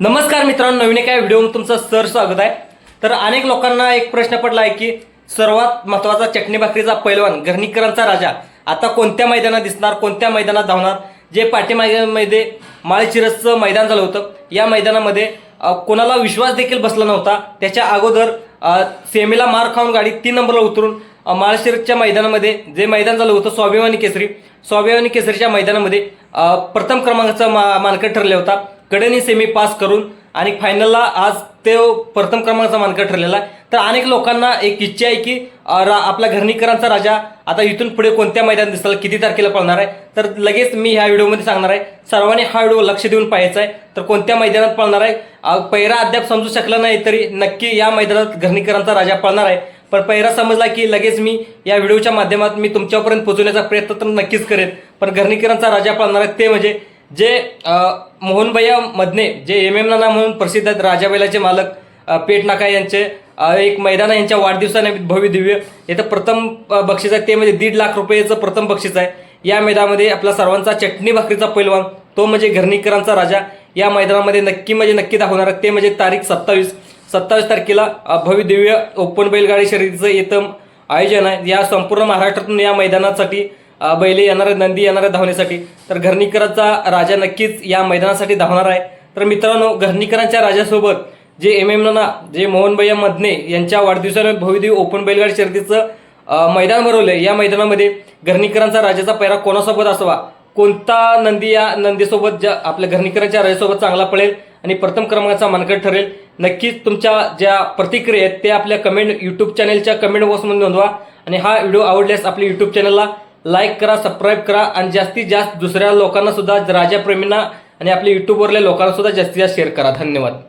नमस्कार मित्रांनो नवीन एका व्हिडिओमध्ये तुमचं सर स्वागत आहे. तर अनेक लोकांना एक प्रश्न पडला आहे की सर्वात महत्त्वाचा चटणी भाकरीचा पैलवान घरणीकरांचा राजा आता कोणत्या मैदानात दिसणार कोणत्या मैदानात धावणार? जे पाठीमागे माळशिरसचं मैदान झालं होतं या मैदानामध्ये कोणाला विश्वास देखील बसला नव्हता. त्याच्या अगोदर सेमीला मार खाऊन गाडी तीन नंबरला उतरून माळशिरसच्या मैदानामध्ये जे मैदान झालं होतं स्वाभिमानी केसरी स्वाभिमानी केसरीच्या मैदानामध्ये प्रथम क्रमांकाचा मा मानकर ठरला होता. कडेनी सेमी पास करून आणि फायनलला आज ते प्रथम क्रमांकाचा मानकर ठरलेला आहे. तर अनेक लोकांना एक इच्छा आहे की रा- आपल्या घरणीकरांचा राजा आता इथून पुढे कोणत्या मैदान दिसला किती तारखेला पळणार आहे? तर लगेच मी ह्या व्हिडिओमध्ये सांगणार आहे. सर्वांनी हा व्हिडिओ लक्ष देऊन पाहायचा आहे. तर कोणत्या मैदानात पळणार आहे? पहिरा पैरा अद्याप समजू शकला नाही तरी नक्की या मैदानात घरणीकरांचा राजा पळणार आहे. पण पैरा समजला की लगेच मी या व्हिडिओच्या माध्यमात मी तुमच्यापर्यंत पोहोचवण्याचा प्रयत्न तर नक्कीच करेन. पण घरणीकरांचा राजा पळणार आहे ते म्हणजे जे अ, मोहनभैया मधने जे एम एम नाना म्हणून प्रसिद्ध आहेत राजाबैलाचे मालक पेट नाका यांचे एक मैदान आहे यांच्या वाढदिवसाने भव्य दिव्य. इथं प्रथम बक्षीस आहे ते म्हणजे दीड लाख रुपयेचं प्रथम बक्षीस आहे. या मैदानामध्ये आपला सर्वांचा चटणी भाकरीचा पैलवान तो म्हणजे घरणीकरांचा राजा. या मैदानामध्ये नक्की म्हणजे नक्की दाखवणार आहे ते म्हणजे तारीख सत्तावीस. सत्तावीस तारखेला अ, भव्य दिव्य ओपन बैलगाडी शर्यतीचं येतं आयोजन आहे. या संपूर्ण महाराष्ट्रातून या मैदानासाठी बैले येणार आहेत नंदी येणार आहेत धावण्यासाठी. तर घरणीकरांचा राजा नक्कीच या मैदानासाठी धावणार आहे. तर मित्रांनो घरणीकरांच्या राजासोबत जे एम एम नाना जे मोहनभैया मधने यांच्या वाढदिवसाने भव्यदेव ओपन बैलगाडी शर्यतीचं मैदान भरवलं या मैदानामध्ये घरणीकरांचा राजाचा पैरा कोणासोबत असावा? कोणता नंदी या नंदीसोबत ज्या आपल्या घरणीकरांच्या राजासोबत चांगला पळेल? आणि प्रथम क्रमांकाचा मानकड ठरेल. नक्कीच तुमच्या ज्या प्रतिक्रिया आहेत ते आपल्या कमेंट यूट्यूब चॅनलच्या कमेंट बॉक्समध्ये नोंदवा. आणि हा व्हिडिओ आवडल्यास आपल्या यूट्यूब चॅनलला लाईक करा सबस्क्राईब करा आणि जास्तीत जास्त दुसऱ्या लोकांनासुद्धा राजाप्रेमींना आणि आपल्या युट्यूबवरल्या लोकांनासुद्धा जास्तीत जास्त शेअर करा. धन्यवाद.